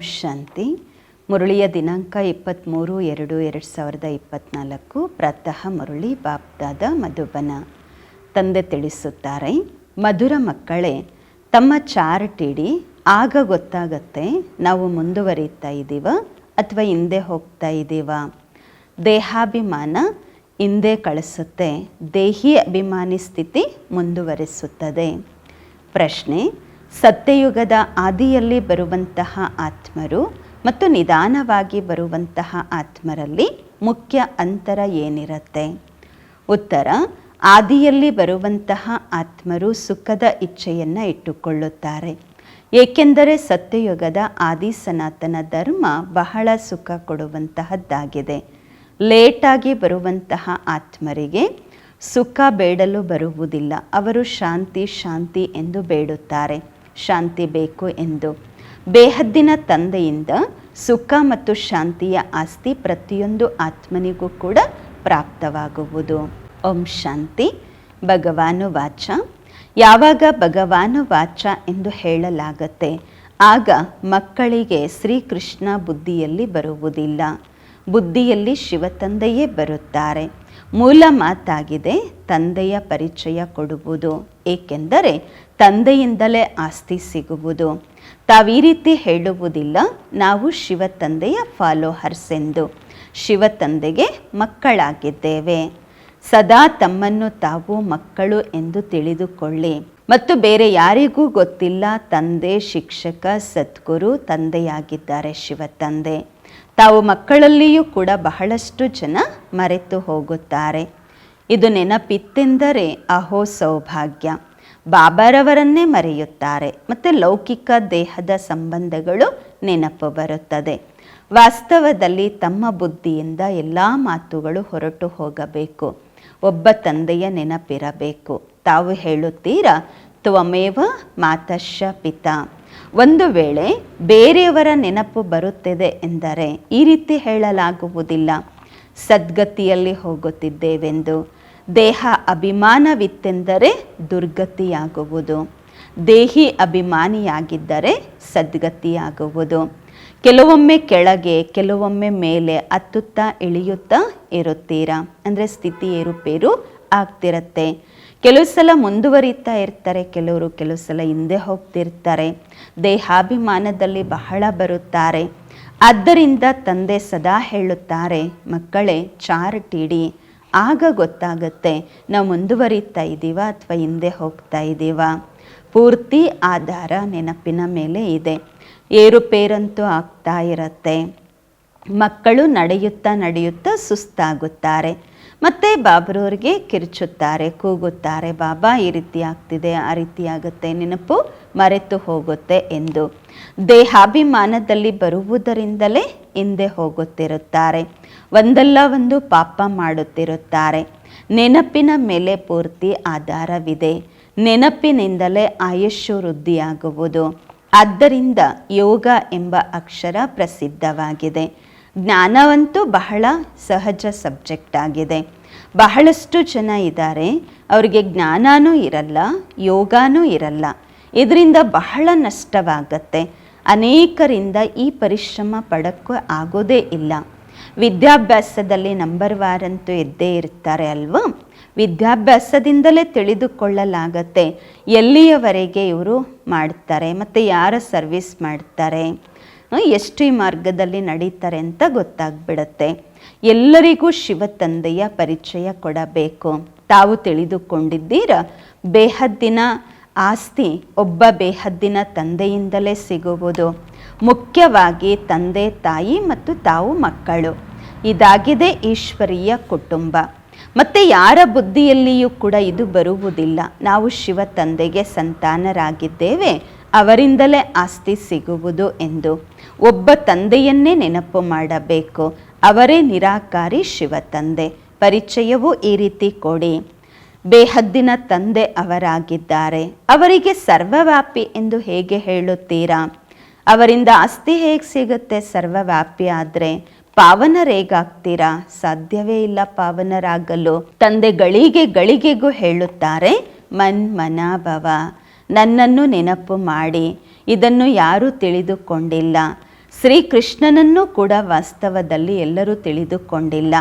ಶಾಂತಿ. ಮುರಳಿಯ ದಿನಾಂಕ ಇಪ್ಪತ್ತ್ಮೂರು ಎರಡು ಎರಡು ಸಾವಿರದ ಇಪ್ಪತ್ತ್ನಾಲ್ಕು ಪ್ರಾತಃ ಮುರಳಿ ಬಾಪ್ದಾದ ಮಧುಬನ. ತಂದೆ ತಿಳಿಸುತ್ತಾರೆ, ಮಧುರ ಮಕ್ಕಳೇ, ತಮ್ಮ ಚಾರ್ಟ್ ಇಡಿ ಆಗ ಗೊತ್ತಾಗತ್ತೆ, ನಾವು ಮುಂದುವರಿತಾ ಇದ್ದೀವ ಅಥವಾ ಹಿಂದೆ ಹೋಗ್ತಾ ಇದ್ದೀವ? ದೇಹಾಭಿಮಾನ, ಹಿಂದೆ ಕಳಿಸುತ್ತೆ, ದೇಹಿ ಅಭಿಮಾನಿ ಸ್ಥಿತಿ ಮುಂದುವರಿಸುತ್ತದೆ. ಪ್ರಶ್ನೆ ಸತ್ಯಯುಗದ ಆದಿಯಲ್ಲಿ ಬರುವಂತಹ ಆತ್ಮರು ಮತ್ತು ನಿಧಾನವಾಗಿ ಬರುವಂತಹ ಆತ್ಮರಲ್ಲಿ ಮುಖ್ಯ ಅಂತರ ಏನಿರುತ್ತೆ? ಉತ್ತರ, ಆದಿಯಲ್ಲಿ ಬರುವಂತಹ ಆತ್ಮರು ಸುಖದ ಇಚ್ಛೆಯನ್ನು ಇಟ್ಟುಕೊಳ್ಳುತ್ತಾರೆ. ಏಕೆಂದರೆ ಸತ್ಯಯುಗದ ಆದಿ ಸನಾತನ ಧರ್ಮ ಬಹಳ ಸುಖ ಕೊಡುವಂತಹದ್ದಾಗಿದೆ. ಲೇಟಾಗಿ ಬರುವಂತಹ ಆತ್ಮರಿಗೆ ಸುಖ ಬೇಡಲು ಬರುವುದಿಲ್ಲ. ಅವರು ಶಾಂತಿ ಶಾಂತಿ ಎಂದು ಬೇಡುತ್ತಾರೆ. ಶಾಂತಿ ಬೇಕು ಎಂದು. ಬೇಹದ್ದಿನ ತಂದೆಯಿಂದ ಸುಖ ಮತ್ತು ಶಾಂತಿಯ ಆಸ್ತಿ ಪ್ರತಿಯೊಂದು ಆತ್ಮನಿಗೂ ಕೂಡ ಪ್ರಾಪ್ತವಾಗುವುದು. ಓಂ ಶಾಂತಿ. ಭಗವಾನು ವಾಚ. ಯಾವಾಗ ಭಗವಾನು ವಾಚ ಎಂದು ಹೇಳಲಾಗತ್ತೆ, ಆಗ ಮಕ್ಕಳಿಗೆ ಶ್ರೀಕೃಷ್ಣ ಬುದ್ಧಿಯಲ್ಲಿ ಬರುವುದಿಲ್ಲ. ಬುದ್ಧಿಯಲ್ಲಿ ಶಿವತಂದೆಯೇ ಬರುತ್ತಾರೆ. ಮೂಲ ಮಾತಾಗಿದೆ, ತಂದೆಯ ಪರಿಚಯ ಕೊಡುವುದು. ಏಕೆಂದರೆ ತಂದೆಯಿಂದಲೇ ಆಸ್ತಿ ಸಿಗುವುದು. ತಾವೀ ರೀತಿ ಹೇಳುವುದಿಲ್ಲ, ನಾವು ಶಿವ ಶಿವತಂದೆಯ ಫಾಲೋಹರ್ಸ್ ಎಂದು ಶಿವತಂದೆಗೆ ಮಕ್ಕಳಾಗಿದ್ದೇವೆ. ಸದಾ ತಮ್ಮನ್ನು ತಾವು ಮಕ್ಕಳು ಎಂದು ತಿಳಿದುಕೊಳ್ಳಿ. ಮತ್ತು ಬೇರೆ ಯಾರಿಗೂ ಗೊತ್ತಿಲ್ಲ, ತಂದೆ, ಶಿಕ್ಷಕ, ಸದ್ಗುರು, ತಂದೆಯಾಗಿದ್ದಾರೆ ಶಿವ ತಂದೆ ತಾವು ಮಕ್ಕಳಲ್ಲಿಯೂ ಕೂಡ ಬಹಳಷ್ಟು ಜನ ಮರೆತು ಹೋಗುತ್ತಾರೆ. ಇದು ನೆನಪಿತ್ತೆಂದರೆ ಅಹೋ ಸೌಭಾಗ್ಯ. ಬಾಬಾರವರನ್ನೇ ಮರೆಯುತ್ತಾರೆ. ಮತ್ತು ಲೌಕಿಕ ದೇಹದ ಸಂಬಂಧಗಳು ನೆನಪು ಬರುತ್ತದೆ. ವಾಸ್ತವದಲ್ಲಿ ತಮ್ಮ ಬುದ್ಧಿಯಿಂದ ಎಲ್ಲ ಮಾತುಗಳು ಹೊರಟು ಹೋಗಬೇಕು. ಒಬ್ಬ ತಂದೆಯ ನೆನಪಿರಬೇಕು. ತಾವು ಹೇಳುತ್ತೀರಾ, ತ್ವಮೇವ ಮಾತಶ ಪಿತಾ. ಒಂದು ವೇಳೆ ಬೇರೆಯವರ ನೆನಪು ಬರುತ್ತಿದೆ ಎಂದರೆ ಈ ರೀತಿ ಹೇಳಲಾಗುವುದಿಲ್ಲ. ಸದ್ಗತಿಯಲ್ಲಿ ಹೋಗುತ್ತಿದ್ದೇವೆಂದು ದೇಹ ಅಭಿಮಾನವಿತ್ತೆಂದರೆ ದುರ್ಗತಿಯಾಗುವುದು. ದೇಹಿ ಅಭಿಮಾನಿಯಾಗಿದ್ದರೆ ಸದ್ಗತಿಯಾಗುವುದು. ಕೆಲವೊಮ್ಮೆ ಕೆಳಗೆ, ಕೆಲವೊಮ್ಮೆ ಮೇಲೆ ಹತ್ತುತ್ತಾ ಇಳಿಯುತ್ತಾ ಇರುತ್ತೀರಾ? ಅಂದರೆ ಸ್ಥಿತಿ ಏರುಪೇರು ಆಗ್ತಿರತ್ತೆ. ಕೆಲವು ಸಲ ಮುಂದುವರಿತಾ ಇರ್ತಾರೆ, ಕೆಲವರು ಕೆಲವು ಸಲ ಹಿಂದೆ ಹೋಗ್ತಿರ್ತಾರೆ. ದೇಹಾಭಿಮಾನದಲ್ಲಿ ಬಹಳ ಬರುತ್ತಾರೆ. ಆದ್ದರಿಂದ ತಂದೆ ಸದಾ ಹೇಳುತ್ತಾರೆ, ಮಕ್ಕಳೇ, ಚಾರ್ಟ್ ಇಡಿ. ಆಗ ಗೊತ್ತಾಗುತ್ತೆ, ನಾವು ಮುಂದುವರಿತಾ ಇದ್ದೀವ ಅಥವಾ ಹಿಂದೆ ಹೋಗ್ತಾ ಇದ್ದೀವ? ಪೂರ್ತಿ ಆಧಾರ ನೆನಪಿನ ಮೇಲೆ ಇದೆ. ಏರುಪೇರಂತೂ ಆಗ್ತಾ ಇರತ್ತೆ. ಮಕ್ಕಳು ನಡೆಯುತ್ತಾ ನಡೆಯುತ್ತಾ ಸುಸ್ತಾಗುತ್ತಾರೆ. ಮತ್ತೆ ಬಾಬ್ರವ್ರಿಗೆ ಕಿರ್ಚುತ್ತಾರೆ, ಕೂಗುತ್ತಾರೆ, ಬಾಬಾ, ಈ ರೀತಿ ಆಗ್ತಿದೆ, ಆ ರೀತಿ ಆಗುತ್ತೆ, ನೆನಪು ಮರೆತು ಹೋಗುತ್ತೆ ಎಂದು. ದೇಹಾಭಿಮಾನದಲ್ಲಿ ಬರುವುದರಿಂದಲೇ ಹಿಂದೆ ಹೋಗುತ್ತಿರುತ್ತಾರೆ. ಒಂದಲ್ಲ ಒಂದು ಪಾಪ ಮಾಡುತ್ತಿರುತ್ತಾರೆ. ನೆನಪಿನ ಮೇಲೆ ಪೂರ್ತಿ ಆಧಾರವಿದೆ. ನೆನಪಿನಿಂದಲೇ ಆಯುಷ್ಯು ವೃದ್ಧಿಯಾಗುವುದು. ಆದ್ದರಿಂದ ಯೋಗ ಎಂಬ ಅಕ್ಷರ ಪ್ರಸಿದ್ಧವಾಗಿದೆ. ಜ್ಞಾನವಂತೂ ಬಹಳ ಸಹಜ ಸಬ್ಜೆಕ್ಟ್ ಆಗಿದೆ. ಬಹಳಷ್ಟು ಜನ ಇದ್ದಾರೆ. ಅವರಿಗೆ ಜ್ಞಾನನೂ ಇರಲ್ಲ, ಯೋಗನೂ ಇರಲ್ಲ. ಇದರಿಂದ ಬಹಳ ನಷ್ಟವಾಗತ್ತೆ. ಅನೇಕರಿಂದ ಈ ಪರಿಶ್ರಮ ಪಡೋಕ್ಕೂ ಆಗೋದೇ ಇಲ್ಲ. ವಿದ್ಯಾಭ್ಯಾಸದಲ್ಲಿ ನಂಬರ್ ವಾರಂತೂ ಎದ್ದೇ ಇರ್ತಾರೆ ಅಲ್ವಾ? ವಿದ್ಯಾಭ್ಯಾಸದಿಂದಲೇ ತಿಳಿದುಕೊಳ್ಳಲಾಗತ್ತೆ. ಎಲ್ಲಿಯವರೆಗೆ ಇವರು ಮಾಡ್ತಾರೆ, ಮತ್ತು ಯಾರ ಸರ್ವಿಸ್ ಮಾಡ್ತಾರೆ? ಎಷ್ಟು ಈ ಮಾರ್ಗದಲ್ಲಿ ನಡೀತಾರೆ ಅಂತ ಗೊತ್ತಾಗ್ಬಿಡತ್ತೆ. ಎಲ್ಲರಿಗೂ ಶಿವತಂದೆಯ ಪರಿಚಯ ಕೊಡಬೇಕು. ತಾವು ತಿಳಿದುಕೊಂಡಿದ್ದೀರ? ಬೇಹದ್ದಿನ ಆಸ್ತಿ ಒಬ್ಬ ಬೇಹದ್ದಿನ ತಂದೆಯಿಂದಲೇ ಸಿಗುವುದು. ಮುಖ್ಯವಾಗಿ ತಂದೆ, ತಾಯಿ ಮತ್ತು ತಾವು ಮಕ್ಕಳು. ಇದಾಗಿದೆ ಈಶ್ವರೀಯ ಕುಟುಂಬ. ಮತ್ತು ಯಾರ ಬುದ್ಧಿಯಲ್ಲಿಯೂ ಕೂಡ ಇದು ಬರುವುದಿಲ್ಲ. ನಾವು ಶಿವ ತಂದೆಗೆ ಸಂತಾನರಾಗಿದ್ದೇವೆ. ಅವರಿಂದಲೇ ಆಸ್ತಿ ಸಿಗುವುದು ಎಂದು. ಒಬ್ಬ ತಂದೆಯನ್ನೇ ನೆನಪು ಮಾಡಬೇಕು. ಅವರೇ ನಿರಾಕಾರಿ ಶಿವ ತಂದೆ. ಪರಿಚಯವೂ ಈ ರೀತಿ ಕೊಡಿ. ಬೇಹದ್ದಿನ ತಂದೆ ಅವರಾಗಿದ್ದಾರೆ. ಅವರಿಗೆ ಸರ್ವವ್ಯಾಪಿ ಎಂದು ಹೇಗೆ ಹೇಳುತ್ತೀರಾ? ಅವರಿಂದ ಆಸ್ತಿ ಹೇಗೆ ಸಿಗುತ್ತೆ ಸರ್ವವ್ಯಾಪಿ ಆದರೆ? ಪಾವನರೇಗಾಗ್ತೀರಾ ಸಾಧ್ಯವೇ ಇಲ್ಲ ಪಾವನರಾಗಲು. ತಂದೆ ಗಳಿಗೆ ಗಳಿಗೆಗೂ ಹೇಳುತ್ತಾರೆ, ಮನ್ ಮನಾಭವ. ನನ್ನನ್ನು ನೆನಪು ಮಾಡಿ, ಇದನ್ನು ಯಾರೂ ತಿಳಿದುಕೊಂಡಿಲ್ಲ. ಶ್ರೀಕೃಷ್ಣನನ್ನು ಕೂಡ ವಾಸ್ತವದಲ್ಲಿ ಎಲ್ಲರೂ ತಿಳಿದುಕೊಂಡಿಲ್ಲ.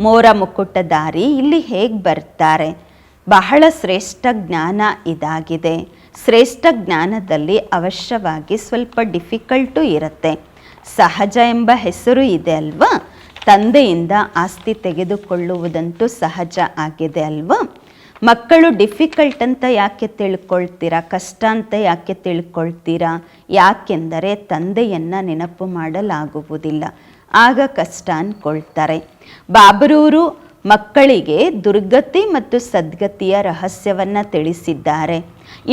ಮೋರ ಮುಕ್ಕುಟಧಾರಿ ಇಲ್ಲಿ ಹೇಗೆ ಬರ್ತಾರೆ? ಬಹಳ ಶ್ರೇಷ್ಠ ಜ್ಞಾನ ಇದಾಗಿದೆ. ಶ್ರೇಷ್ಠ ಜ್ಞಾನದಲ್ಲಿ ಅವಶ್ಯವಾಗಿ ಸ್ವಲ್ಪ ಡಿಫಿಕಲ್ಟು ಇರುತ್ತೆ. ಸಹಜ ಎಂಬ ಹೆಸರು ಇದೆ ಅಲ್ವಾ? ತಂದೆಯಿಂದ ಆಸ್ತಿ ತೆಗೆದುಕೊಳ್ಳುವುದಂತೂ ಸಹಜ ಆಗಿದೆ ಅಲ್ವಾ? ಮಕ್ಕಳು ಡಿಫಿಕಲ್ಟ್ ಅಂತ ಯಾಕೆ ತಿಳ್ಕೊಳ್ತೀರಾ? ಕಷ್ಟ ಅಂತ ಯಾಕೆ ತಿಳ್ಕೊಳ್ತೀರಾ? ಯಾಕೆಂದರೆ ತಂದೆಯನ್ನು ನೆನಪು ಮಾಡಲಾಗುವುದಿಲ್ಲ. ಆಗ ಕಷ್ಟ ಅನ್ಕೊಳ್ತಾರೆ ಬಾಬರೂರು ಮಕ್ಕಳಿಗೆ ದುರ್ಗತಿ ಮತ್ತು ಸದ್ಗತಿಯ ರಹಸ್ಯವನ್ನು ತಿಳಿಸಿದ್ದಾರೆ.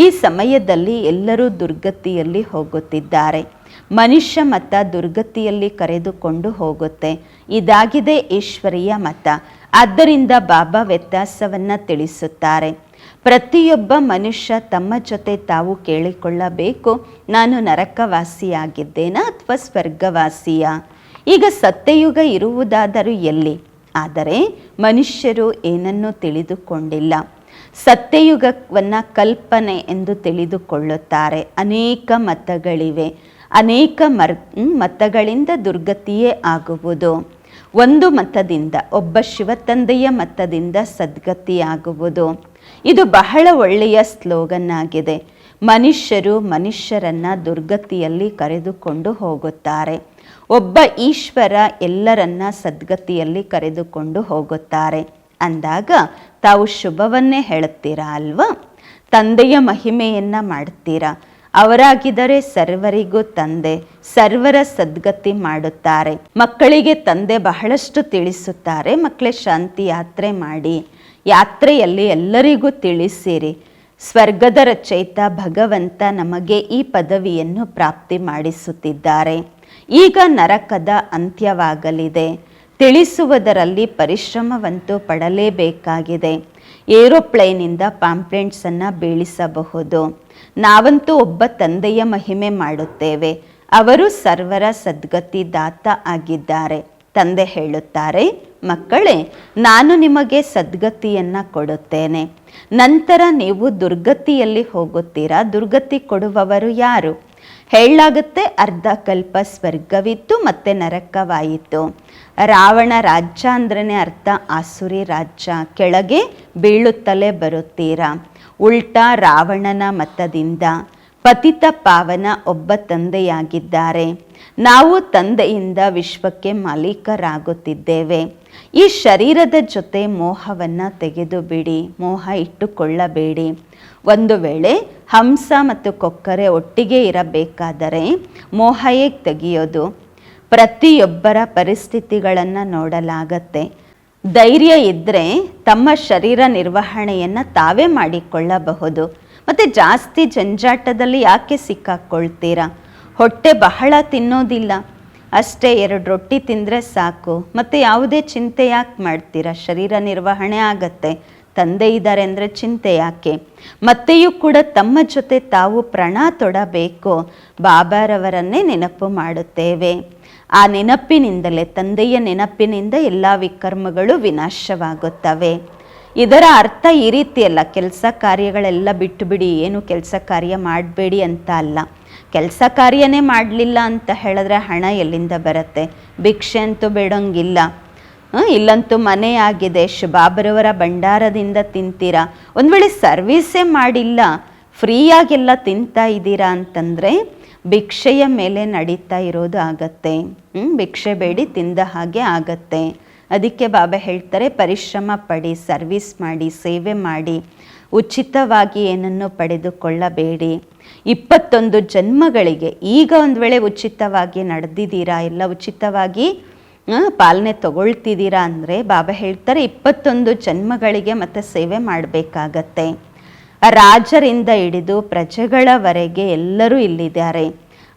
ಈ ಸಮಯದಲ್ಲಿ ಎಲ್ಲರೂ ದುರ್ಗತಿಯಲ್ಲಿ ಹೋಗುತ್ತಿದ್ದಾರೆ. ಮನುಷ್ಯ ಮತ ದುರ್ಗತಿಯಲ್ಲಿ ಕರೆದುಕೊಂಡು ಹೋಗುತ್ತೆ. ಇದಾಗಿದೆ ಈಶ್ವರಿಯ ಮತ. ಆದ್ದರಿಂದ ಬಾಬಾ ವ್ಯತ್ಯಾಸವನ್ನು ತಿಳಿಸುತ್ತಾರೆ. ಪ್ರತಿಯೊಬ್ಬ ಮನುಷ್ಯ ತಮ್ಮ ಜೊತೆ ತಾವು ಕೇಳಿಕೊಳ್ಳಬೇಕು, ನಾನು ನರಕವಾಸಿಯಾಗಿದ್ದೇನಾ ಅಥವಾ ಸ್ವರ್ಗವಾಸಿಯ? ಈಗ ಸತ್ಯಯುಗ ಇರುವುದಾದರೂ ಎಲ್ಲಿ? ಆದರೆ ಮನುಷ್ಯರು ಏನನ್ನೂ ತಿಳಿದುಕೊಂಡಿಲ್ಲ. ಸತ್ಯಯುಗವನ್ನು ಕಲ್ಪನೆ ಎಂದು ತಿಳಿದುಕೊಳ್ಳುತ್ತಾರೆ. ಅನೇಕ ಮತಗಳಿವೆ. ಅನೇಕ ಮರ್ ಮತಗಳಿಂದ ದುರ್ಗತಿಯೇ ಆಗುವುದು. ಒಂದು ಮತದಿಂದ ಒಬ್ಬ ಶಿವತಂದೆಯ ಮತದಿಂದ ಸದ್ಗತಿಯಾಗುವುದು. ಇದು ಬಹಳ ಒಳ್ಳೆಯ ಸ್ಲೋಗನ್ ಆಗಿದೆ ಮನುಷ್ಯರು ಮನುಷ್ಯರನ್ನು ದುರ್ಗತಿಯಲ್ಲಿ ಕರೆದುಕೊಂಡು ಹೋಗುತ್ತಾರೆ. ಒಬ್ಬ ಈಶ್ವರ ಎಲ್ಲರನ್ನ ಸದ್ಗತಿಯಲ್ಲಿ ಕರೆದುಕೊಂಡು ಹೋಗುತ್ತಾರೆ. ಅಂದಾಗ ತಾವು ಶುಭವನ್ನೇ ಹೇಳುತ್ತೀರಾ ಅಲ್ವಾ? ತಂದೆಯ ಮಹಿಮೆಯನ್ನ ಮಾಡ್ತೀರಾ? ಅವರಾಗಿದರೆ ಸರ್ವರಿಗೂ ತಂದೆ, ಸರ್ವರ ಸದ್ಗತಿ ಮಾಡುತ್ತಾರೆ. ಮಕ್ಕಳಿಗೆ ತಂದೆ ಬಹಳಷ್ಟು ತಿಳಿಸುತ್ತಾರೆ. ಮಕ್ಕಳೇ ಶಾಂತಿ ಯಾತ್ರೆ ಮಾಡಿ, ಯಾತ್ರೆಯಲ್ಲಿ ಎಲ್ಲರಿಗೂ ತಿಳಿಸಿರಿ. ಸ್ವರ್ಗದ ರಚಯಿತ ಭಗವಂತ ನಮಗೆ ಈ ಪದವಿಯನ್ನು ಪ್ರಾಪ್ತಿ ಮಾಡಿಸುತ್ತಿದ್ದಾರೆ. ಈಗ ನರಕದ ಅಂತ್ಯವಾಗಲಿದೆ. ತಿಳಿಸುವುದರಲ್ಲಿ ಪರಿಶ್ರಮವಂತೂ ಪಡಲೇಬೇಕಾಗಿದೆ. ಏರೋಪ್ಲೇನಿಂದ ಪಾಂಪ್ಲೆಂಟ್ಸನ್ನು ಬೀಳಿಸಬಹುದು. ನಾವಂತೂ ಒಬ್ಬ ತಂದೆಯ ಮಹಿಮೆ ಮಾಡುತ್ತೇವೆ. ಅವರು ಸರ್ವರ ಸದ್ಗತಿ ದಾತ ಆಗಿದ್ದಾರೆ. ತಂದೆ ಹೇಳುತ್ತಾರೆ, ಮಕ್ಕಳೇ, ನಾನು ನಿಮಗೆ ಸದ್ಗತಿಯನ್ನು ಕೊಡುತ್ತೇನೆ. ನಂತರ ನೀವು ದುರ್ಗತಿಯಲ್ಲಿ ಹೋಗುತ್ತೀರಾ? ದುರ್ಗತಿ ಕೊಡುವವರು ಯಾರು? ಹೇಳಲಾಗುತ್ತೆ ಅರ್ಧ ಕಲ್ಪ ಸ್ವರ್ಗವಿತ್ತು, ಮತ್ತೆ ನರಕವಾಯಿತು. ರಾವಣ ರಾಜ್ಯ ಅಂದ್ರೇ ಅರ್ಥ, ಆಸುರಿ ರಾಜ್ಯ. ಕೆಳಗೆ ಬೀಳುತ್ತಲೇ ಬರುತ್ತೀರಾ? ಉಲ್ಟಾ ರಾವಣನ ಮತದಿಂದ ಪತಿತ ಪಾವನ ಒಬ್ಬ ತಂದೆಯಾಗಿದ್ದಾರೆ. ನಾವು ತಂದೆಯಿಂದ ವಿಶ್ವಕ್ಕೆ ಮಾಲೀಕರಾಗುತ್ತಿದ್ದೇವೆ. ಈ ಶರೀರದ ಜೊತೆ ಮೋಹವನ್ನು ತೆಗೆದು ಬಿಡಿ ಮೋಹ ಇಟ್ಟುಕೊಳ್ಳಬೇಡಿ. ಒಂದು ವೇಳೆ ಹಂಸ ಮತ್ತು ಕೊಕ್ಕರೆ ಒಟ್ಟಿಗೆ ಇರಬೇಕಾದರೆ ಮೋಹ ಹೇಗೆ ತೆಗೆಯೋದು? ಪ್ರತಿಯೊಬ್ಬರ ಪರಿಸ್ಥಿತಿಗಳನ್ನು ನೋಡಲಾಗತ್ತೆ. ಧೈರ್ಯ ಇದ್ದರೆ ತಮ್ಮ ಶರೀರ ನಿರ್ವಹಣೆಯನ್ನು ತಾವೇ ಮಾಡಿಕೊಳ್ಳಬಹುದು. ಮತ್ತು ಜಾಸ್ತಿ ಜಂಜಾಟದಲ್ಲಿ ಯಾಕೆ ಸಿಕ್ಕಾಕ್ಕೊಳ್ತೀರಾ ಹೊಟ್ಟೆ ಬಹಳ ತಿನ್ನೋದಿಲ್ಲ. ಅಷ್ಟೇ ಎರಡು ರೊಟ್ಟಿ ತಿಂದರೆ ಸಾಕು. ಮತ್ತು ಯಾವುದೇ ಚಿಂತೆ ಯಾಕೆ ಮಾಡ್ತೀರಾ? ಶರೀರ ನಿರ್ವಹಣೆ ಆಗತ್ತೆ. ತಂದೆ ಇದ್ದಾರೆ ಅಂದರೆ ಚಿಂತೆ ಯಾಕೆ? ಮತ್ತೆಯೂ ಕೂಡ ತಮ್ಮ ಜೊತೆ ತಾವು ಪ್ರಣ ತೊಡಬೇಕು. ಬಾಬಾರವರನ್ನೇ ನೆನಪು ಮಾಡುತ್ತೇವೆ. ಆ ನೆನಪಿನಿಂದಲೇ, ತಂದೆಯ ನೆನಪಿನಿಂದ ಎಲ್ಲ ವಿಕರ್ಮಗಳು ವಿನಾಶವಾಗುತ್ತವೆ. ಇದರ ಅರ್ಥ ಈ ರೀತಿ ಅಲ್ಲ. ಕೆಲಸ ಕಾರ್ಯಗಳೆಲ್ಲ ಬಿಟ್ಟು ಬಿಡಿ, ಏನು ಕೆಲಸ ಕಾರ್ಯ ಮಾಡಬೇಡಿ ಅಂತ ಅಲ್ಲ. ಕೆಲಸ ಕಾರ್ಯನೇ ಮಾಡಲಿಲ್ಲ ಅಂತ ಹೇಳಿದ್ರೆ ಹಣ ಎಲ್ಲಿಂದ ಬರುತ್ತೆ? ಭಿಕ್ಷೆ ಅಂತೂ ಬೇಡಂಗಿಲ್ಲ. ಇಲ್ಲಂತೂ ಮನೆ ಆಗಿದೆ. ಶುಭಾಬರವರ ಭಂಡಾರದಿಂದ ತಿಂತೀರಾ? ಒಂದು ವೇಳೆ ಸರ್ವೀಸೇ ಮಾಡಿಲ್ಲ, ಫ್ರೀಯಾಗೆಲ್ಲ ತಿಂತಾ ಇದ್ದೀರಾ ಅಂತಂದರೆ ಭಿಕ್ಷೆಯ ಮೇಲೆ ನಡೀತಾ ಇರೋದು ಆಗತ್ತೆ? ಭಿಕ್ಷೆ ಬೇಡಿ, ತಿಂದ ಹಾಗೆ ಆಗತ್ತೆ. ಅದಕ್ಕೆ ಬಾಬಾ ಹೇಳ್ತಾರೆ, ಪರಿಶ್ರಮ ಪಡಿ, ಸರ್ವಿಸ್ ಮಾಡಿ, ಸೇವೆ ಮಾಡಿ, ಉಚಿತವಾಗಿ ಏನನ್ನು ಪಡೆದುಕೊಳ್ಳಬೇಡಿ. ಇಪ್ಪತ್ತೊಂದು ಜನ್ಮಗಳಿಗೆ ಈಗ ಒಂದು ವೇಳೆ ಉಚಿತವಾಗಿ ನಡೆದಿದ್ದೀರಾ ಎಲ್ಲ ಉಚಿತವಾಗಿ ಪಾಲನೆ ತಗೊಳ್ತಿದ್ದೀರಾ ಅಂದರೆ ಬಾಬಾ ಹೇಳ್ತಾರೆ, ಇಪ್ಪತ್ತೊಂದು ಜನ್ಮಗಳಿಗೆ ಮತ್ತೆ ಸೇವೆ ಮಾಡಬೇಕಾಗತ್ತೆ. ರಾಜರಿಂದ ಹಿಡಿದು ಪ್ರಜೆಗಳವರೆಗೆ ಎಲ್ಲರೂ ಇಲ್ಲಿದ್ದಾರೆ.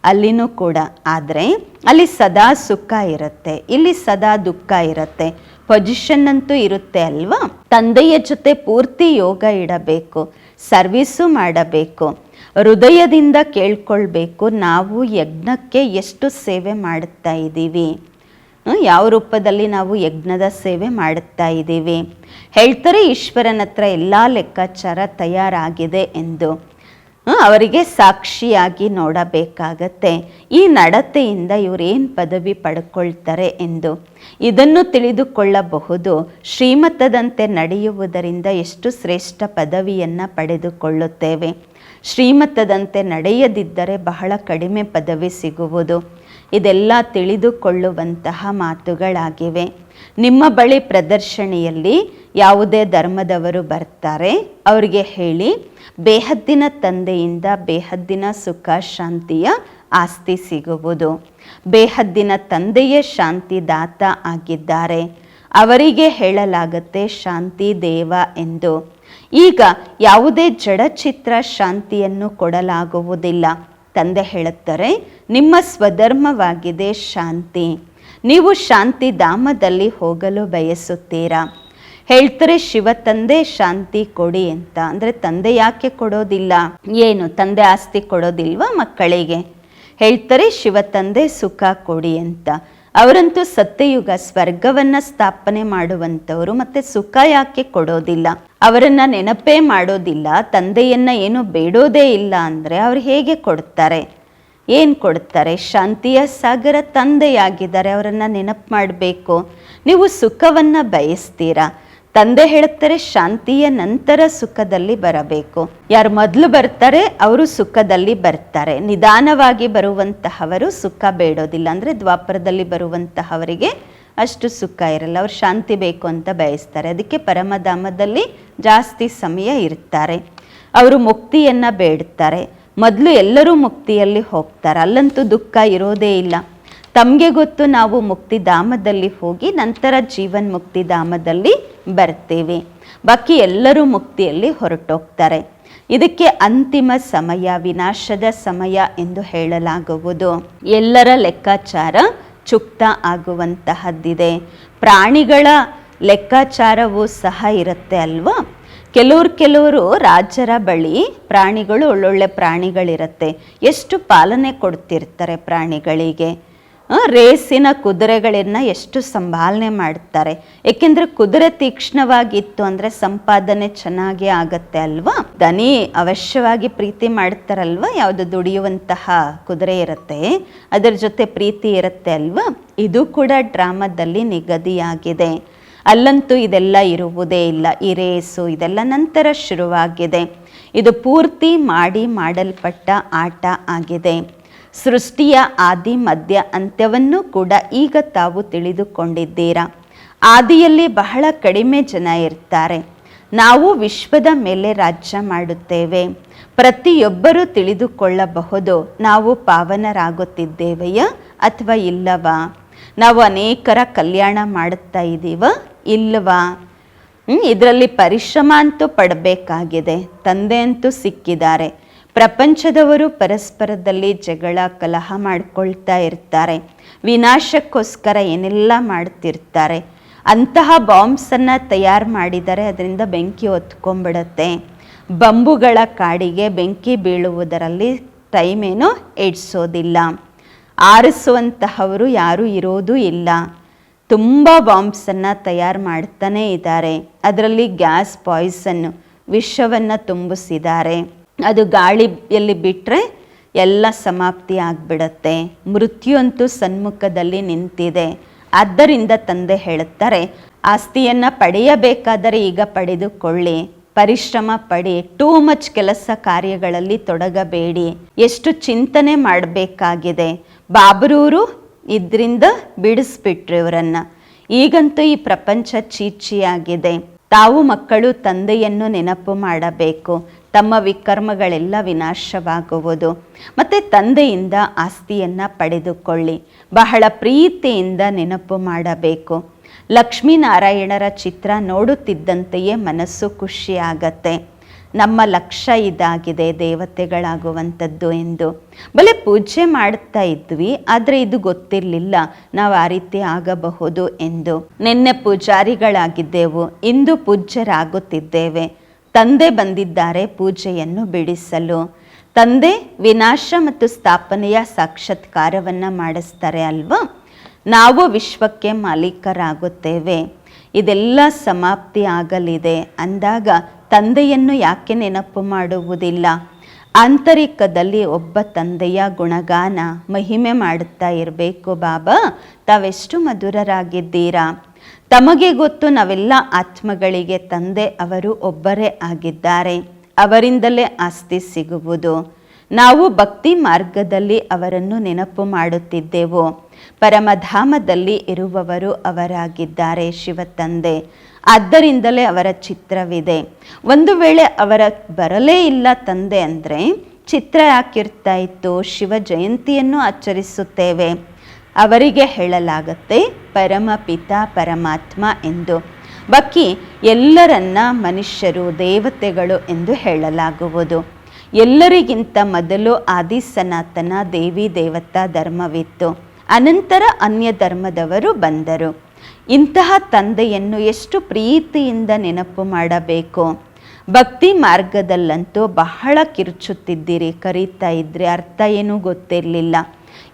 ಅಲ್ಲಿನೂ ಕೂಡ. ಆದರೆ, ಅಲ್ಲಿ ಸದಾ ಸುಖ ಇರುತ್ತೆ. ಇಲ್ಲಿ ಸದಾ ದುಃಖ ಇರುತ್ತೆ. ಪೊಸಿಷನ್ ಅಂತೂ ಇರುತ್ತೆ ಅಲ್ವಾ? ತಂದೆಯ ಜೊತೆ ಪೂರ್ತಿ ಯೋಗ ಇಡಬೇಕು. ಸರ್ವಿಸು ಮಾಡಬೇಕು. ಹೃದಯದಿಂದ ಕೇಳ್ಕೊಳ್ಬೇಕು. ನಾವು ಯಜ್ಞಕ್ಕೆ ಎಷ್ಟು ಸೇವೆ ಮಾಡುತ್ತಾ ಇದ್ದೀವಿ. ಯಾವ ರೂಪದಲ್ಲಿ ನಾವು ಯಜ್ಞದ ಸೇವೆ ಮಾಡುತ್ತಾ ಇದ್ದೀವಿ. ಹೇಳ್ತಾರೆ ಈಶ್ವರನ ಹತ್ರ ಎಲ್ಲ ಲೆಕ್ಕಾಚಾರ ತಯಾರಾಗಿದೆ ಎಂದು. ಅವರಿಗೆ ಸಾಕ್ಷಿಯಾಗಿ ನೋಡಬೇಕಾಗತ್ತೆ. ಈ ನಡತೆಯಿಂದ ಇವರೇನು ಪದವಿ ಪಡ್ಕೊಳ್ತಾರೆ ಎಂದು ಇದನ್ನು ತಿಳಿದುಕೊಳ್ಳಬಹುದು. ಶ್ರೀಮತದಂತೆ ನಡೆಯುವುದರಿಂದ ಎಷ್ಟು ಶ್ರೇಷ್ಠ ಪದವಿಯನ್ನು ಪಡೆದುಕೊಳ್ಳುತ್ತೇವೆ. ಶ್ರೀಮತದಂತೆ ನಡೆಯದಿದ್ದರೆ ಬಹಳ ಕಡಿಮೆ ಪದವಿ ಸಿಗುವುದು. ಇದೆಲ್ಲ ತಿಳಿದುಕೊಳ್ಳುವಂತಹ ಮಾತುಗಳಾಗಿವೆ. ನಿಮ್ಮ ಬಳಿ ಪ್ರದರ್ಶನೆಯಲ್ಲಿ ಯಾವುದೇ ಧರ್ಮದವರು ಬರ್ತಾರೆ, ಅವರಿಗೆ ಹೇಳಿ ಬೇಹದ್ದಿನ ತಂದೆಯಿಂದ ಬೇಹದ್ದಿನ ಸುಖ ಶಾಂತಿಯ ಆಸ್ತಿ ಸಿಗುವುದು. ಬೇಹದ್ದಿನ ತಂದೆಯೇ ಶಾಂತಿದಾತ ಆಗಿದ್ದಾರೆ. ಅವರಿಗೆ ಹೇಳಲಾಗತ್ತೆ ಶಾಂತಿ ದೇವ ಎಂದು. ಈಗ ಯಾವುದೇ ಜಡಚಿತ್ರ ಶಾಂತಿಯನ್ನು ಕೊಡಲಾಗುವುದಿಲ್ಲ. ತಂದೆ ಹೇಳುತ್ತಾರೆ, ನಿಮ್ಮ ಸ್ವಧರ್ಮವಾಗಿದೆ ಶಾಂತಿ. ನೀವು ಶಾಂತಿ ಧಾಮದಲ್ಲಿ ಹೋಗಲು ಬಯಸುತ್ತೀರಾ? ಹೇಳ್ತಾರೆ, ಶಿವ ತಂದೆ ಶಾಂತಿ ಕೊಡಿ ಅಂತ. ಅಂದರೆ ತಂದೆ ಯಾಕೆ ಕೊಡೋದಿಲ್ಲ? ಏನು? ತಂದೆ ಆಸ್ತಿ ಕೊಡೋದಿಲ್ವಾ ಮಕ್ಕಳಿಗೆ? ಹೇಳ್ತಾರೆ, ಶಿವ ತಂದೆ ಸುಖ ಕೊಡಿ ಅಂತ. ಅವರಂತೂ ಸತ್ಯಯುಗ ಸ್ವರ್ಗವನ್ನ ಸ್ಥಾಪನೆ ಮಾಡುವಂಥವರು, ಮತ್ತೆ ಸುಖ ಯಾಕೆ ಕೊಡೋದಿಲ್ಲ? ಅವರನ್ನ ನೆನಪೇ ಮಾಡೋದಿಲ್ಲ, ತಂದೆಯನ್ನ ಏನು ಬೇಡೋದೇ ಇಲ್ಲ ಅಂದರೆ ಅವ್ರು ಹೇಗೆ ಕೊಡ್ತಾರೆ? ಏನು ಕೊಡ್ತಾರೆ? ಶಾಂತಿಯ ಸಾಗರ ತಂದೆಯಾಗಿದ್ದಾರೆ, ಅವರನ್ನು ನೆನಪು ಮಾಡಬೇಕು. ನೀವು ಸುಖವನ್ನು ಬಯಸ್ತೀರಾ? ತಂದೆ ಹೇಳುತ್ತಾರೆ, ಶಾಂತಿಯ ನಂತರ ಸುಖದಲ್ಲಿ ಬರಬೇಕು. ಯಾರು ಮೊದಲು ಬರ್ತಾರೆ, ಅವರು ಸುಖದಲ್ಲಿ ಬರ್ತಾರೆ. ನಿಧಾನವಾಗಿ ಬರುವಂತಹವರು ಸುಖ ಬೇಡೋದಿಲ್ಲ. ಅಂದರೆ ದ್ವಾಪರದಲ್ಲಿ ಬರುವಂತಹವರಿಗೆ ಅಷ್ಟು ಸುಖ ಇರಲ್ಲ. ಅವ್ರು ಶಾಂತಿ ಬೇಕು ಅಂತ ಬಯಸ್ತಾರೆ. ಅದಕ್ಕೆ ಪರಮಧಾಮದಲ್ಲಿ ಜಾಸ್ತಿ ಸಮಯ ಇರ್ತಾರೆ. ಅವರು ಮುಕ್ತಿಯನ್ನು ಬೇಡ್ತಾರೆ. ಮೊದಲು ಎಲ್ಲರೂ ಮುಕ್ತಿಯಲ್ಲಿ ಹೋಗ್ತಾರೆ. ಅಲ್ಲಂತೂ ದುಃಖ ಇರೋದೇ ಇಲ್ಲ. ತಮಗೆ ಗೊತ್ತು ನಾವು ಮುಕ್ತಿಧಾಮದಲ್ಲಿ ಹೋಗಿ ನಂತರ ಜೀವನ್ ಮುಕ್ತಿಧಾಮದಲ್ಲಿ ಬರ್ತೇವೆ. ಬಾಕಿ ಎಲ್ಲರೂ ಮುಕ್ತಿಯಲ್ಲಿ ಹೊರಟೋಗ್ತಾರೆ. ಇದಕ್ಕೆ ಅಂತಿಮ ಸಮಯ, ವಿನಾಶದ ಸಮಯ ಎಂದು ಹೇಳಲಾಗುವುದು. ಎಲ್ಲರ ಲೆಕ್ಕಾಚಾರ ಚುಕ್ತ ಆಗುವಂತಹದ್ದಿದೆ. ಪ್ರಾಣಿಗಳ ಲೆಕ್ಕಾಚಾರವೂ ಸಹ ಇರುತ್ತೆ ಅಲ್ವಾ? ಕೆಲವ್ರು ಕೆಲವರು ರಾಜರ ಬಳಿ ಪ್ರಾಣಿಗಳು, ಒಳ್ಳೊಳ್ಳೆ ಪ್ರಾಣಿಗಳಿರುತ್ತೆ. ಎಷ್ಟು ಪಾಲನೆ ಕೊಡ್ತಿರ್ತಾರೆ ಪ್ರಾಣಿಗಳಿಗೆ? ರೇಸಿನ ಕುದುರೆಗಳನ್ನು ಎಷ್ಟು ಸಂಭಾಲನೆ ಮಾಡ್ತಾರೆ. ಏಕೆಂದರೆ ಕುದುರೆ ತೀಕ್ಷ್ಣವಾಗಿತ್ತು ಅಂದರೆ ಸಂಪಾದನೆ ಚೆನ್ನಾಗಿ ಆಗತ್ತೆ ಅಲ್ವಾ? ದನಿ ಅವಶ್ಯವಾಗಿ ಪ್ರೀತಿ ಮಾಡ್ತಾರಲ್ವಾ? ಯಾವುದು ದುಡಿಯುವಂತಹ ಕುದುರೆ ಇರುತ್ತೆ, ಅದರ ಜೊತೆ ಪ್ರೀತಿ ಇರುತ್ತೆ ಅಲ್ವಾ? ಇದು ಕೂಡ ಡ್ರಾಮಾದಲ್ಲಿ ನಿಗದಿಯಾಗಿದೆ. ಅಲ್ಲಂತೂ ಇದೆಲ್ಲ ಇರುವುದೇ ಇಲ್ಲ. ಈ ರೇಸು ಇದೆಲ್ಲ ನಂತರ ಶುರುವಾಗಿದೆ. ಇದು ಪೂರ್ತಿ ಮಾಡಿ ಮಾಡಲ್ಪಟ್ಟ ಆಟ ಆಗಿದೆ. ಸೃಷ್ಟಿಯ ಆದಿ, ಮಧ್ಯ ಅಂತ್ಯವನ್ನು ಕೂಡ ಈಗ ತಾವು ತಿಳಿದುಕೊಂಡಿದ್ದೀರಾ? ಆದಿಯಲ್ಲಿ ಬಹಳ ಕಡಿಮೆ ಜನ ಇರ್ತಾರೆ. ನಾವು ವಿಶ್ವದ ಮೇಲೆ ರಾಜ್ಯ ಮಾಡುತ್ತೇವೆ. ಪ್ರತಿಯೊಬ್ಬರೂ ತಿಳಿದುಕೊಳ್ಳಬಹುದು, ನಾವು ಪಾವನರಾಗುತ್ತಿದ್ದೇವೆಯಾ ಅಥವಾ ಇಲ್ಲವಾ? ನಾವು ಅನೇಕರ ಕಲ್ಯಾಣ ಮಾಡುತ್ತಾ ಇದ್ದೀವ ಇಲ್ಲವಾ? ಇದರಲ್ಲಿ ಪರಿಶ್ರಮ ಅಂತೂ ಪಡಬೇಕಾಗಿದೆ. ತಂದೆ ಅಂತೂ ಸಿಕ್ಕಿದ್ದಾರೆ. ಪ್ರಪಂಚದವರು ಪರಸ್ಪರದಲ್ಲಿ ಜಗಳ, ಕಲಹ ಮಾಡಿಕೊಳ್ತಾ ಇರ್ತಾರೆ. ವಿನಾಶಕ್ಕೋಸ್ಕರ ಏನೆಲ್ಲ ಮಾಡ್ತಿರ್ತಾರೆ. ಅಂತಹ ಬಾಂಬ್ಸನ್ನು ತಯಾರು ಮಾಡಿದರೆ ಅದರಿಂದ ಬೆಂಕಿ ಹೊತ್ಕೊಂಡ್ಬಿಡತ್ತೆ. ಬಂಬುಗಳ ಕಾಡಿಗೆ ಬೆಂಕಿ ಬೀಳುವುದರಲ್ಲಿ ಟೈಮೇನೂ ಎಡ್ಸೋದಿಲ್ಲ. ಆರಿಸುವಂತಹವರು ಯಾರೂ ಇರೋದು ಇಲ್ಲ. ತುಂಬ ಬಾಂಬ್ಸನ್ನು ತಯಾರು ಮಾಡ್ತಾನೇ ಇದ್ದಾರೆ. ಅದರಲ್ಲಿ ಗ್ಯಾಸ್ ಪಾಯ್ಸನ್ನು ವಿಷವನ್ನು ತುಂಬಿಸಿದ್ದಾರೆ. ಅದು ಗಾಳಿಯಲ್ಲಿ ಬಿಟ್ಟರೆ ಎಲ್ಲ ಸಮಾಪ್ತಿ ಆಗಿಬಿಡತ್ತೆ. ಮೃತ್ಯು ಅಂತೂ ಸನ್ಮುಖದಲ್ಲಿ ನಿಂತಿದೆ. ಆದ್ದರಿಂದ ತಂದೆ ಹೇಳುತ್ತಾರೆ, ಆಸ್ತಿಯನ್ನು ಪಡೆಯಬೇಕಾದರೆ ಈಗ ಪಡೆದುಕೊಳ್ಳಿ. ಪರಿಶ್ರಮ ಪಡಿ. ಟೂ ಮಚ್ ಕೆಲಸ ಕಾರ್ಯಗಳಲ್ಲಿ ತೊಡಗಬೇಡಿ. ಎಷ್ಟು ಚಿಂತನೆ ಮಾಡಬೇಕಾಗಿದೆ. ಬಾಬರೂರು ಇದರಿಂದ ಬಿಡಿಸ್ಬಿಟ್ರು ಇವರನ್ನು. ಈಗಂತೂ ಈ ಪ್ರಪಂಚ ಚೀಚಿಯಾಗಿದೆ. ತಾವು ಮಕ್ಕಳು ತಂದೆಯನ್ನು ನೆನಪು ಮಾಡಬೇಕು. ತಮ್ಮ ವಿಕರ್ಮಗಳೆಲ್ಲ ವಿನಾಶವಾಗುವುದು. ಮತ್ತು ತಂದೆಯಿಂದ ಆಸ್ತಿಯನ್ನು ಪಡೆದುಕೊಳ್ಳಿ. ಬಹಳ ಪ್ರೀತಿಯಿಂದ ನೆನಪು ಮಾಡಬೇಕು. ಲಕ್ಷ್ಮೀನಾರಾಯಣರ ಚಿತ್ರ ನೋಡುತ್ತಿದ್ದಂತೆಯೇ ಮನಸ್ಸು ಖುಷಿಯಾಗತ್ತೆ. ನಮ್ಮ ಲಕ್ಷ್ಯ ಇದಾಗಿದೆ ದೇವತೆಗಳಾಗುವಂಥದ್ದು ಎಂದು. ಬಲೆ ಪೂಜೆ ಮಾಡ್ತಾ ಇದ್ವಿ, ಆದರೆ ಇದು ಗೊತ್ತಿರಲಿಲ್ಲ. ನಾವು ಆ ರೀತಿ ಆಗಬಹುದು ಎಂದು. ನಿನ್ನೆ ಪೂಜಾರಿಗಳಾಗಿದ್ದೆವು, ಇಂದು ಪೂಜ್ಯರಾಗುತ್ತಿದ್ದೇವೆ. ತಂದೆ ಬಂದಿದ್ದಾರೆ ಪೂಜೆಯನ್ನು ಬಿಡಿಸಲು. ತಂದೆ ವಿನಾಶ ಮತ್ತು ಸ್ಥಾಪನೆಯ ಸಾಕ್ಷಾತ್ಕಾರವನ್ನು ಮಾಡಿಸ್ತಾರೆ ಅಲ್ವಾ? ನಾವು ವಿಶ್ವಕ್ಕೆ ಮಾಲೀಕರಾಗುತ್ತೇವೆ. ಇದೆಲ್ಲ ಸಮಾಪ್ತಿ ಆಗಲಿದೆ. ಅಂದಾಗ ತಂದೆಯನ್ನು ಯಾಕೆ ನೆನಪು ಮಾಡುವುದಿಲ್ಲ? ಆಂತರಿಕದಲ್ಲಿ ಒಬ್ಬ ತಂದೆಯ ಗುಣಗಾನ ಮಹಿಮೆ ಮಾಡುತ್ತಾ ಇರಬೇಕು ಬಾಬಾ. ತಾವೆಷ್ಟು ಮಧುರರಾಗಿದ್ದೀರಾ? ತಮಗೆ ಗೊತ್ತು ನಾವೆಲ್ಲ ಆತ್ಮಗಳಿಗೆ ತಂದೆ ಅವರು ಒಬ್ಬರೇ ಆಗಿದ್ದಾರೆ. ಅವರಿಂದಲೇ ಆಸ್ತಿ ಸಿಗುವುದು. ನಾವು ಭಕ್ತಿ ಮಾರ್ಗದಲ್ಲಿ ಅವರನ್ನು ನೆನಪು ಮಾಡುತ್ತಿದ್ದೆವು. ಪರಮಧಾಮದಲ್ಲಿ ಇರುವವರು ಅವರಾಗಿದ್ದಾರೆ ಶಿವ ತಂದೆ ಆದ್ದರಿಂದಲೇ ಅವರ ಚಿತ್ರವಿದೆ. ಒಂದು ವೇಳೆ ಅವರ ಬರಲೇ ಇಲ್ಲ ತಂದೆ ಅಂದರೆ ಚಿತ್ರ ಯಾಕಿರ್ತಾ ಇತ್ತು? ಶಿವ ಜಯಂತಿಯನ್ನು ಆಚರಿಸುತ್ತೇವೆ. ಅವರಿಗೆ ಹೇಳಲಾಗತ್ತೆ ಪರಮಪಿತ ಪರಮಾತ್ಮ ಎಂದು. ಬಕ್ಕಿ, ಎಲ್ಲರನ್ನ ಮನುಷ್ಯರು, ದೇವತೆಗಳು ಎಂದು ಹೇಳಲಾಗುವುದು. ಎಲ್ಲರಿಗಿಂತ ಮೊದಲು ಆದಿ ಸನಾತನ ದೇವಿ ದೇವತಾ ಧರ್ಮವಿತ್ತು. ಅನಂತರ ಅನ್ಯ ಧರ್ಮದವರು ಬಂದರು. ಇಂತಹ ತಂದೆಯನ್ನು ಎಷ್ಟು ಪ್ರೀತಿಯಿಂದ ನೆನಪು ಮಾಡಬೇಕು. ಭಕ್ತಿ ಮಾರ್ಗದಲ್ಲಂತೂ ಬಹಳ ಕಿರುಚುತ್ತಿದ್ದೀರಿ, ಕರೀತಾ ಇದ್ರೆ, ಅರ್ಥ ಏನೂ ಗೊತ್ತಿರಲಿಲ್ಲ.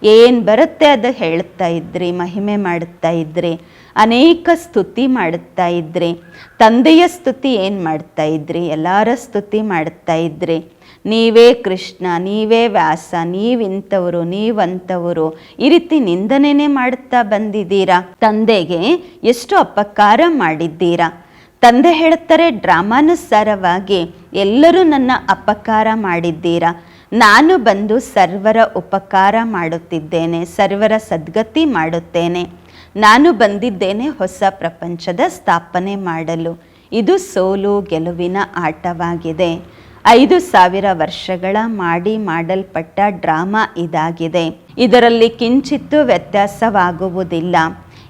ಏನು ಬರುತ್ತೆ ಅದು ಹೇಳ್ತಾ ಇದ್ರಿ, ಮಹಿಮೆ ಮಾಡುತ್ತಾ ಇದ್ರಿ, ಅನೇಕ ಸ್ತುತಿ ಮಾಡುತ್ತಾ ಇದ್ರಿ, ತಂದೆಯ ಸ್ತುತಿ ಏನು ಮಾಡ್ತಾ ಇದ್ರಿ, ಎಲ್ಲರ ಸ್ತುತಿ ಮಾಡುತ್ತಾ ಇದ್ರಿ, ನೀವೇ ಕೃಷ್ಣ, ನೀವೇ ವ್ಯಾಸ, ನೀವಿಂಥವರು, ನೀವಂಥವರು, ಈ ರೀತಿ ನಿಂದನೆನೇ ಮಾಡುತ್ತಾ ಬಂದಿದ್ದೀರಾ? ತಂದೆಗೆ ಎಷ್ಟು ಅಪಕಾರ ಮಾಡಿದ್ದೀರಾ? ತಂದೆ ಹೇಳ್ತಾರೆ, ಡ್ರಾಮಾನುಸಾರವಾಗಿ ಎಲ್ಲರೂ ನನ್ನ ಅಪಕಾರ ಮಾಡಿದ್ದೀರಾ? ನಾನು ಬಂದು ಸರ್ವರ ಉಪಕಾರ ಮಾಡುತ್ತಿದ್ದೇನೆ, ಸರ್ವರ ಸದ್ಗತಿ ಮಾಡುತ್ತೇನೆ. ನಾನು ಬಂದಿದ್ದೇನೆ ಹೊಸ ಪ್ರಪಂಚದ ಸ್ಥಾಪನೆ ಮಾಡಲು. ಇದು ಸೋಲು ಗೆಲುವಿನ ಆಟವಾಗಿದೆ. ಐದು ಸಾವಿರ ವರ್ಷಗಳ ಮಾಡಿ ಮಾಡಲ್ಪಟ್ಟ ಡ್ರಾಮಾ ಇದಾಗಿದೆ. ಇದರಲ್ಲಿ ಕಿಂಚಿತ್ತು ವ್ಯತ್ಯಾಸವಾಗುವುದಿಲ್ಲ.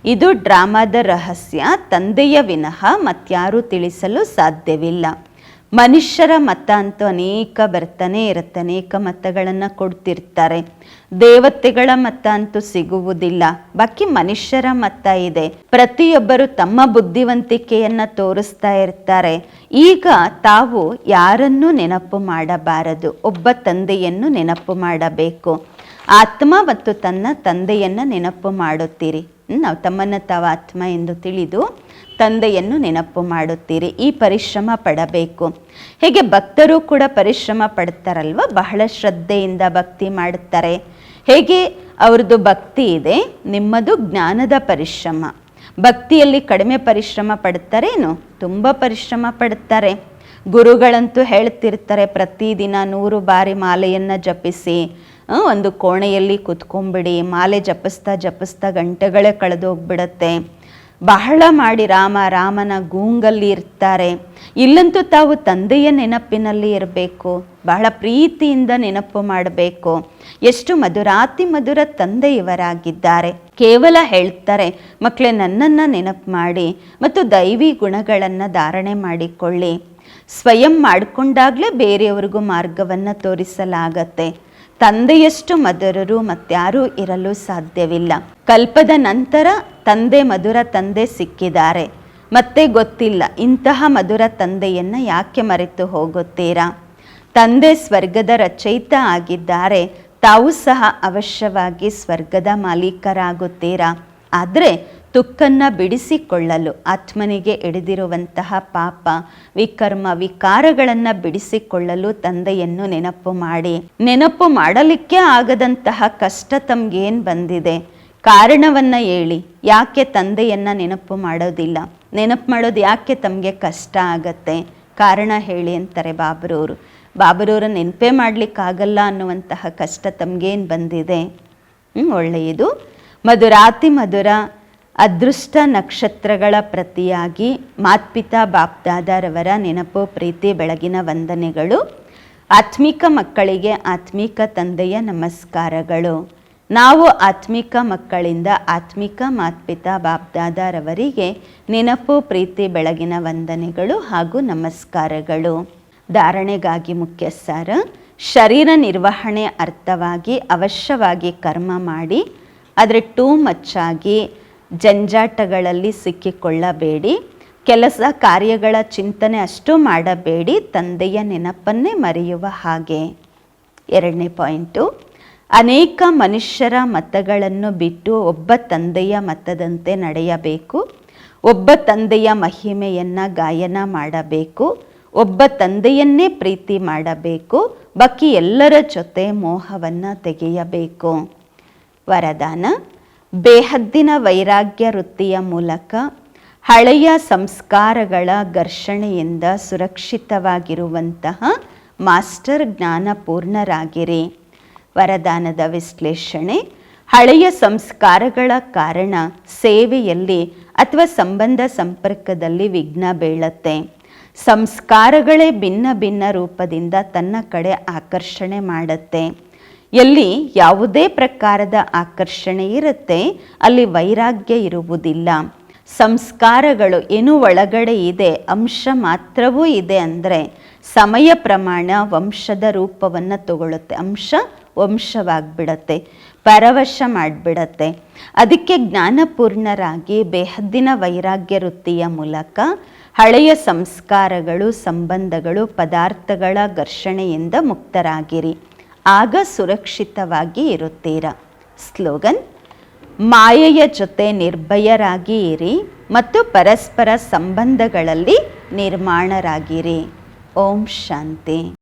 ಇದು ಡ್ರಾಮಾದ ರಹಸ್ಯ, ತಂದೆಯ ವಿನಃ ಮತ್ಯಾರೂ ತಿಳಿಸಲು ಸಾಧ್ಯವಿಲ್ಲ. ಮನುಷ್ಯರ ಮತ ಅಂತೂ ಅನೇಕ ಬರ್ತಾನೆ ಇರುತ್ತೆ, ಅನೇಕ ಮತಗಳನ್ನು ಕೊಡ್ತಿರ್ತಾರೆ. ದೇವತೆಗಳ ಮತ ಅಂತೂ ಸಿಗುವುದಿಲ್ಲ. ಬಾಕಿ ಮನುಷ್ಯರ ಮತ ಇದೆ. ಪ್ರತಿಯೊಬ್ಬರು ತಮ್ಮ ಬುದ್ಧಿವಂತಿಕೆಯನ್ನ ತೋರಿಸ್ತಾ ಇರ್ತಾರೆ. ಈಗ ತಾವು ಯಾರನ್ನೂ ನೆನಪು ಮಾಡಬಾರದು. ಒಬ್ಬ ತಂದೆಯನ್ನು ನೆನಪು ಮಾಡಬೇಕು. ಆತ್ಮ ಮತ್ತು ತನ್ನ ತಂದೆಯನ್ನು ನೆನಪು ಮಾಡುತ್ತೀರಿ. ನಾವು ತಮ್ಮನ್ನು ತಾವು ಆತ್ಮ ಎಂದು ತಿಳಿದು ತಂದೆಯನ್ನು ನೆನಪು ಮಾಡುತ್ತೀರಿ. ಈ ಪರಿಶ್ರಮ ಪಡಬೇಕು. ಹೇಗೆ ಭಕ್ತರು ಕೂಡ ಪರಿಶ್ರಮ ಪಡ್ತಾರಲ್ವ? ಬಹಳ ಶ್ರದ್ಧೆಯಿಂದ ಭಕ್ತಿ ಮಾಡುತ್ತಾರೆ. ಹೇಗೆ ಅವ್ರದ್ದು ಭಕ್ತಿ ಇದೆ? ನಿಮ್ಮದು ಜ್ಞಾನದ ಪರಿಶ್ರಮ. ಭಕ್ತಿಯಲ್ಲಿ ಕಡಿಮೆ ಪರಿಶ್ರಮ ಪಡ್ತಾರೇನು? ತುಂಬ ಪರಿಶ್ರಮ ಪಡ್ತಾರೆ. ಗುರುಗಳಂತೂ ಹೇಳ್ತಿರ್ತಾರೆ, ಪ್ರತಿದಿನ ನೂರು ಬಾರಿ ಮಾಲೆಯನ್ನು ಜಪಿಸಿ ಒಂದು ಕೋಣೆಯಲ್ಲಿ ಕುತ್ಕೊಂಬಿಡಿ ಮಾಲೆ ಜಪಿಸ್ತಾ ಜಪಿಸ್ತಾ ಗಂಟೆಗಳೇ ಕಳೆದು ಹೋಗ್ಬಿಡತ್ತೆ ಬಹಳ ಮಾಡಿ ರಾಮ, ರಾಮನ ಗೂಂಗಲ್ಲಿ ಇರ್ತಾರೆ. ಇಲ್ಲಂತೂ ತಾವು ತಂದೆಯ ನೆನಪಿನಲ್ಲಿ ಇರಬೇಕು, ಬಹಳ ಪ್ರೀತಿಯಿಂದ ನೆನಪು ಮಾಡಬೇಕು. ಎಷ್ಟು ಮಧುರಾತಿ ಮಧುರ ತಂದೆ ಇವರಾಗಿದ್ದಾರೆ. ಕೇವಲ ಹೇಳ್ತಾರೆ ಮಕ್ಕಳೇ ನನ್ನನ್ನು ನೆನಪು ಮಾಡಿ ಮತ್ತು ದೈವಿ ಗುಣಗಳನ್ನು ಧಾರಣೆ ಮಾಡಿಕೊಳ್ಳಿ. ಸ್ವಯಂ ಮಾಡಿಕೊಂಡಾಗಲೇ ಬೇರೆಯವ್ರಿಗೂ ಮಾರ್ಗವನ್ನು ತೋರಿಸಲಾಗತ್ತೆ. ತಂದೆಯಷ್ಟು ಮಧುರರು ಮತ್ತಾರೂ ಇರಲು ಸಾಧ್ಯವಿಲ್ಲ. ಕಲ್ಪದ ನಂತರ ತಂದೆ ಮಧುರ ತಂದೆ ಸಿಕ್ಕಿದ್ದಾರೆ. ಮತ್ತೆ ಗೊತ್ತಿಲ್ಲ, ಇಂತಹ ಮಧುರ ತಂದೆಯನ್ನ ಯಾಕೆ ಮರೆತು ಹೋಗುತ್ತೀರಾ? ತಂದೆ ಸ್ವರ್ಗದ ರಚಯಿತ ಆಗಿದ್ದಾರೆ, ತಾವು ಸಹ ಅವಶ್ಯವಾಗಿ ಸ್ವರ್ಗದ ಮಾಲೀಕರಾಗುತ್ತೀರಾ? ಆದರೆ ತುಕ್ಕನ್ನ ಬಿಡಿಸಿಕೊಳ್ಳಲು ಆತ್ಮನಿಗೆ ಹಿಡಿದಿರುವಂತಹ ಪಾಪ, ವಿಕರ್ಮ, ವಿಕಾರಗಳನ್ನು ಬಿಡಿಸಿಕೊಳ್ಳಲು ತಂದೆಯನ್ನು ನೆನಪು ಮಾಡಿ. ನೆನಪು ಮಾಡಲಿಕ್ಕೆ ಆಗದಂತಹ ಕಷ್ಟ ತಮ್ಗೇನು ಬಂದಿದೆ? ಕಾರಣವನ್ನ ಹೇಳಿ. ಯಾಕೆ ತಂದೆಯನ್ನು ನೆನಪು ಮಾಡೋದಿಲ್ಲ? ನೆನಪು ಮಾಡೋದು ಯಾಕೆ ತಮಗೆ ಕಷ್ಟ ಆಗತ್ತೆ? ಕಾರಣ ಹೇಳಿ ಅಂತಾರೆ ಬಾಬರವರು ಬಾಬರವರ ನೆನಪೇ ಮಾಡಲಿಕ್ಕಾಗಲ್ಲ ಅನ್ನುವಂತಹ ಕಷ್ಟ ತಮಗೇನು ಬಂದಿದೆ? ಒಳ್ಳೆಯದು. ಮಧುರಾತಿ ಮಧುರ ಅದೃಷ್ಟ ನಕ್ಷತ್ರಗಳ ಪ್ರತಿಯಾಗಿ ಮಾತ್ಪಿತಾ ಬಾಪ್ದಾದರವರ ನೆನಪು, ಪ್ರೀತಿ, ಬೆಳಗಿನ ವಂದನೆಗಳು. ಆತ್ಮಿಕ ಮಕ್ಕಳಿಗೆ ಆತ್ಮಿಕ ತಂದೆಯ ನಮಸ್ಕಾರಗಳು. ನಾವು ಆತ್ಮಿಕ ಮಕ್ಕಳಿಂದ ಆತ್ಮಿಕ ಮಾತ್ಪಿತಾ ಬಾಪ್ದಾದರವರಿಗೆ ನೆನಪು, ಪ್ರೀತಿ, ಬೆಳಗಿನ ವಂದನೆಗಳು ಹಾಗೂ ನಮಸ್ಕಾರಗಳು. ಧಾರಣೆಗಾಗಿ ಮುಖ್ಯ ಸಾರ ಶರೀರ ನಿರ್ವಹಣೆ ಅರ್ಥವಾಗಿ ಅವಶ್ಯವಾಗಿ ಕರ್ಮ ಮಾಡಿ, ಆದರೆ ಟೂ ಮಚ್ಚಾಗಿ ಜಂಜಾಟಗಳಲ್ಲಿ ಸಿಕ್ಕಿಕೊಳ್ಳಬೇಡಿ. ಕೆಲಸ ಕಾರ್ಯಗಳ ಚಿಂತನೆ ಅಷ್ಟು ಮಾಡಬೇಡಿ. ತಂದೆಯ ನೆನಪನ್ನೇ ಮರೆಯುವ ಹಾಗೆ. ಎರಡನೇ ಪಾಯಿಂಟು, ಅನೇಕ ಮನುಷ್ಯರ ಮತಗಳನ್ನು ಬಿಟ್ಟು ಒಬ್ಬ ತಂದೆಯ ಮತದಂತೆ ನಡೆಯಬೇಕು. ಒಬ್ಬ ತಂದೆಯ ಮಹಿಮೆಯನ್ನು ಗಾಯನ ಮಾಡಬೇಕು. ಒಬ್ಬ ತಂದೆಯನ್ನೇ ಪ್ರೀತಿ ಮಾಡಬೇಕು. ಬಾಕಿ ಎಲ್ಲರ ಜೊತೆ ಮೋಹವನ್ನು ತೆಗೆಯಬೇಕು. ವರದಾನ ಬೇಹದ್ದಿನ ವೈರಾಗ್ಯ ವೃತ್ತಿಯ ಮೂಲಕ ಹಳೆಯ ಸಂಸ್ಕಾರಗಳ ಘರ್ಷಣೆಯಿಂದ ಸುರಕ್ಷಿತವಾಗಿರುವಂತಹ ಮಾಸ್ಟರ್ ಜ್ಞಾನಪೂರ್ಣರಾಗಿರಿ. ವರದಾನದ ವಿಶ್ಲೇಷಣೆ, ಹಳೆಯ ಸಂಸ್ಕಾರಗಳ ಕಾರಣ ಸೇವೆಯಲ್ಲಿ ಅಥವಾ ಸಂಬಂಧ ಸಂಪರ್ಕದಲ್ಲಿ ವಿಘ್ನ ಬೀಳತ್ತೆ. ಸಂಸ್ಕಾರಗಳೇ ಭಿನ್ನ ಭಿನ್ನ ರೂಪದಿಂದ ತನ್ನ ಕಡೆ ಆಕರ್ಷಣೆ ಮಾಡುತ್ತೆ. ಎಲ್ಲಿ ಯಾವುದೇ ಪ್ರಕಾರದ ಆಕರ್ಷಣೆ ಇರುತ್ತೆ, ಅಲ್ಲಿ ವೈರಾಗ್ಯ ಇರುವುದಿಲ್ಲ. ಸಂಸ್ಕಾರಗಳು ಏನು ಒಳಗಡೆ ಇದೆ, ಅಂಶ ಮಾತ್ರವೂ ಇದೆ ಅಂದರೆ ಸಮಯ ಪ್ರಮಾಣ ವಂಶದ ರೂಪವನ್ನು ತಗೊಳ್ಳುತ್ತೆ ಅಂಶ ವಂಶವಾಗ್ಬಿಡತ್ತೆ, ಪರವಶ ಮಾಡಿಬಿಡತ್ತೆ. ಅದಕ್ಕೆ ಜ್ಞಾನಪೂರ್ಣರಾಗಿ ಬೇಹದ್ದಿನ ವೈರಾಗ್ಯ ವೃತ್ತಿಯ ಮೂಲಕ ಹಳೆಯ ಸಂಸ್ಕಾರಗಳು, ಸಂಬಂಧಗಳು, ಪದಾರ್ಥಗಳ ಘರ್ಷಣೆಯಿಂದ ಮುಕ್ತರಾಗಿರಿ. ಆಗ ಸುರಕ್ಷಿತವಾಗಿ ಇರುತ್ತೀರಾ. ಸ್ಲೋಗನ್ ಮಾಯೆಯ ಜೊತೆ ನಿರ್ಭಯರಾಗಿ ಇರಿ ಮತ್ತು ಪರಸ್ಪರ ಸಂಬಂಧಗಳಲ್ಲಿ ನಿರ್ಮಾಣರಾಗಿರಿ. ಓಂ ಶಾಂತಿ.